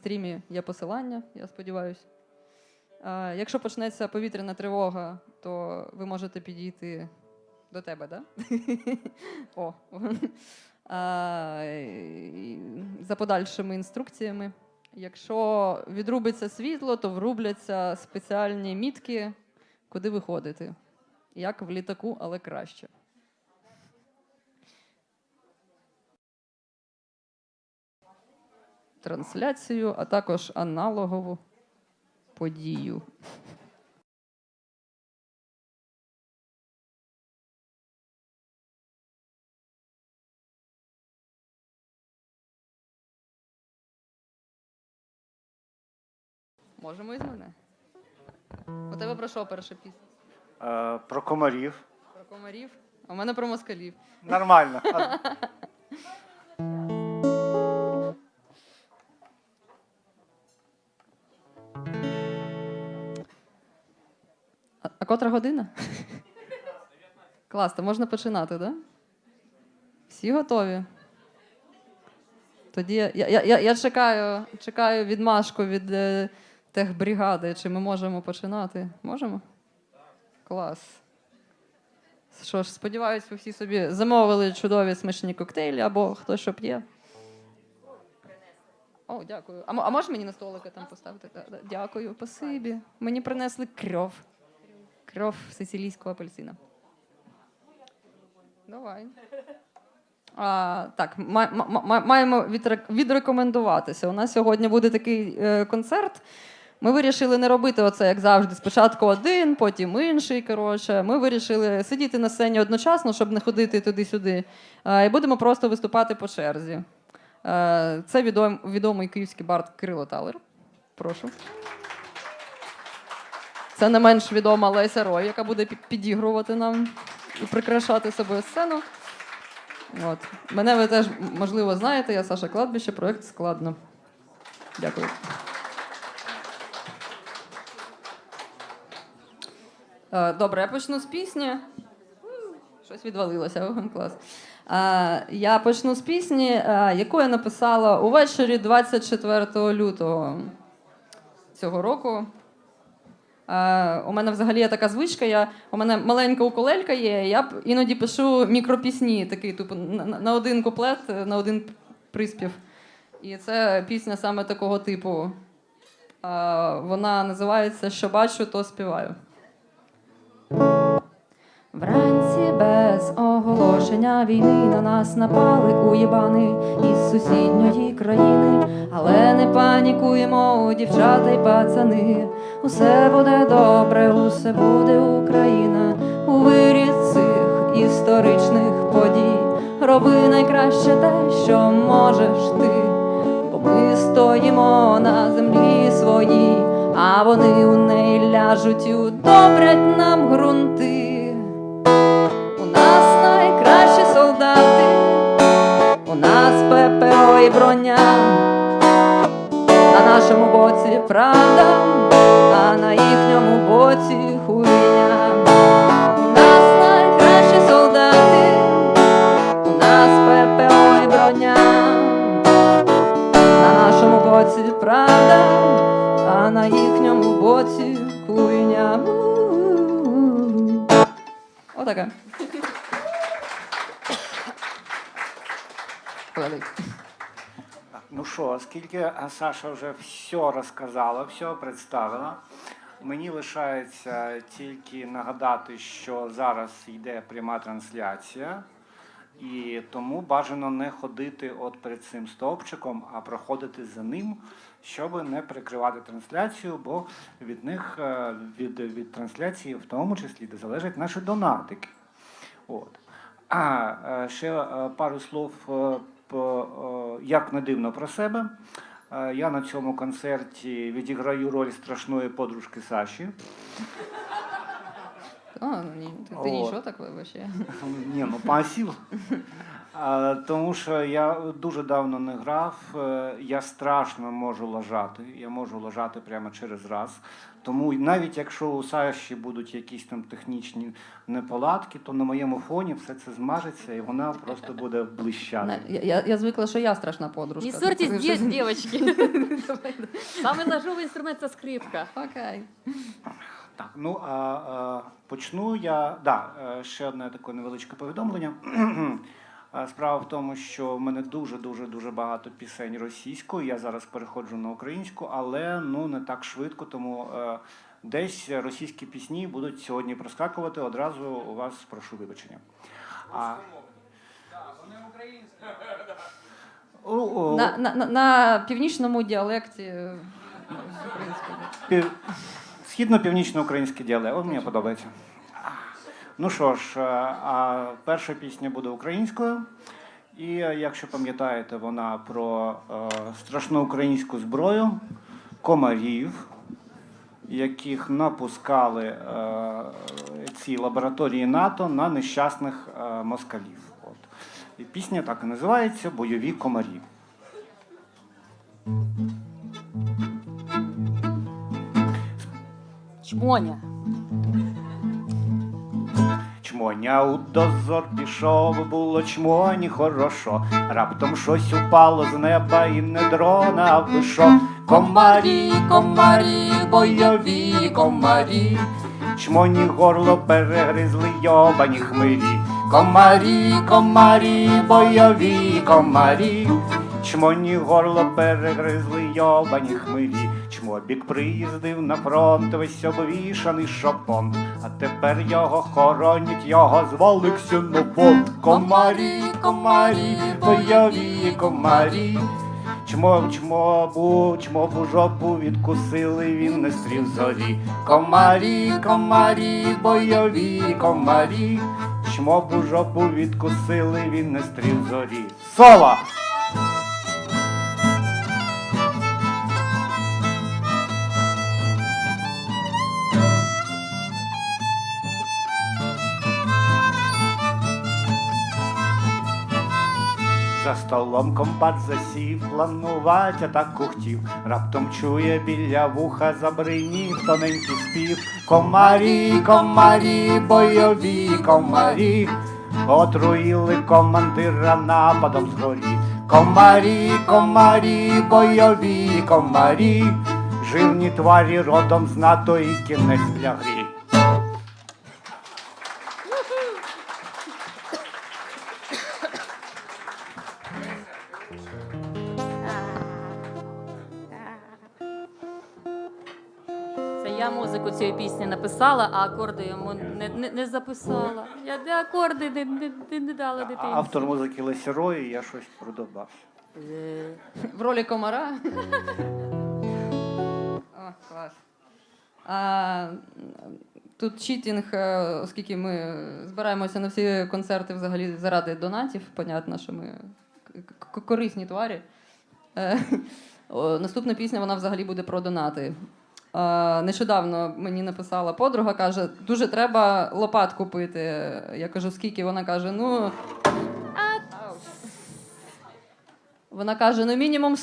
стрімі є посилання, я сподіваюся. Якщо почнеться повітряна тривога, то ви можете підійти до тебе? Да? О. За подальшими інструкціями. Якщо відрубиться світло, то врубляться спеціальні мітки, куди виходити. Як в літаку, але краще. Трансляцію, а також аналогову подію. Можемо із мене. У тебе про що перша пісня? Е, про комарів. Про комарів? А у мене про москалів. Нормально. котра година? Клас, то можна починати? Да? Всі готові? Тоді я, я, я, я чекаю, чекаю відмашку від е, техбригади, чи ми можемо починати. Можемо? Клас. Що ж, сподіваюсь, ви всі собі замовили чудові смачні коктейлі або хто що п'є. О, дякую. А, а можеш мені на столики там поставити? Дякую, спасибі. Мені принесли кров. Кров сицилійського апельсина. Давай. А, так, ма- ма- ма- маємо відрекомендуватися. У нас сьогодні буде такий е, концерт. Ми вирішили не робити оце, як завжди. Спочатку один, потім інший. Коротше. Ми вирішили сидіти на сцені одночасно, щоб не ходити туди-сюди. І будемо просто виступати по черзі. Е, це відом, відомий київський бард Кирило Талер. Прошу. Це не менш відома Леся Рой, яка буде підігрувати нам і прикрашати собою сцену. От. Мене ви теж, можливо, знаєте, я Саша Кладбище, проєкт складно. Дякую. Е, Добре, я почну з пісні. Щось відвалилося, клас. Е, Я почну з пісні, е, яку я написала увечері 24 лютого цього року. Е, у мене взагалі є така звичка. Я, у мене маленька укулелька є. Я іноді пишу мікропісні, такий, типу, на один куплет, е, на один приспів. І це пісня саме такого типу. Е, вона називається Що бачу, то співаю. Вранці без оголошення війни на нас напали уєбани із сусідньої країни, але не панікуємо, дівчата й пацани. Усе буде добре, усе буде Україна у вирі цих історичних подій. Роби найкраще те, що можеш ти, бо ми стоїмо на землі своїй, а вони у неї ляжуть і удобрять нам ґрунти. Броня, на нашому боці правда, а на їхньому боці хуйня. Нас найкращі солдати, нас ППО і броня, на нашому боці правда, а на їхньому боці хуйня. Отака. Велик. Ну що, оскільки е, Саша вже все розказала, все представила, мені лишається тільки нагадати, що зараз йде пряма трансляція, і тому бажано не ходити от перед цим стовпчиком, а проходити за ним, щоб не перекривати трансляцію, бо від них, е, від, від трансляції, в тому числі, залежать наші донатики. От. А е, ще пару слов, як не дивно про себе. Е, Я на цьому концерті відіграю роль страшної подружки Саші. А, ну ні, ти, ти нічого так вибачає. Ні, ну пасів. Тому що я дуже давно не грав. е, Я страшно можу лажати. Я можу лажати прямо через раз. Тому навіть якщо у Саші будуть якісь там технічні неполадки, то на моєму фоні все це змажеться і вона просто буде блищати. Я, я, я звикла, що я страшна подружка. Не ссорьтесь, девочки. Самый ножовий інструмент це скрипка. Окей. Так, ну а, а почну я. Да, е, ще одне таке невеличке повідомлення. Справа в тому, що в мене дуже дуже дуже багато пісень російською. Я зараз переходжу на українську, але ну не так швидко, тому е, десь російські пісні будуть сьогодні проскакувати. Одразу у вас прошу вибачення. А, На, на, на, північному діалекті е. Пів... Східно-північно-український діалект. О, мені подобається. Ну що ж, е, а перша пісня буде українською. І е, якщо пам'ятаєте, вона про е, страшну українську зброю, комарів, яких напускали ці лабораторії НАТО на нещасних москалів. От. І пісня так і називається Бойові комарі. Чмоня. Чмоня у дозор пішов, було чмоні хорошо. Раптом щось упало з неба і не дрона, а вишо. Комарі, комарі, бойові комарі. Чмоні горло перегризли йобані хмирі. Комарі, комарі, бойові комарі. Чмоні горло перегризли йобані хмирі. Чмобік приїздив на фронт, весь обвішаний шопон. А тепер його хоронять, його звали ксенофон. Комарі, комарі, бойові комарі. Чмо, чмобу, чмобу жопу відкусили, він не стрів зорі. Комарі, комарі, бойові комарі. Чмобу жопу відкусили, він не стрів зорі. Соло! За столом комбат засів, планувати атаку хотів. Раптом чує біля вуха забринів тоненький спів. Комарі, комарі, бойові комарі, отруїли командира нападом згорі. Комарі, комарі, бойові комарі, жирні тварі родом з НАТО і кінець для Це я музику цієї пісні написала, а акорди йому не, не, не записала. Я де акорди не, не, не, не дала дитині. Автор музики Лесі Рої, я щось продобав. Е, В ролі комара. О, клас. А, тут читінг, е, оскільки ми збираємося на всі концерти взагалі заради донатів, понятно, що ми корисні тварі. Е, Наступна пісня вона взагалі буде про донати. Е, Нещодавно мені написала подруга, каже, дуже треба лопат купити. Я кажу, скільки? Вона каже, ну. Вона каже: ну мінімум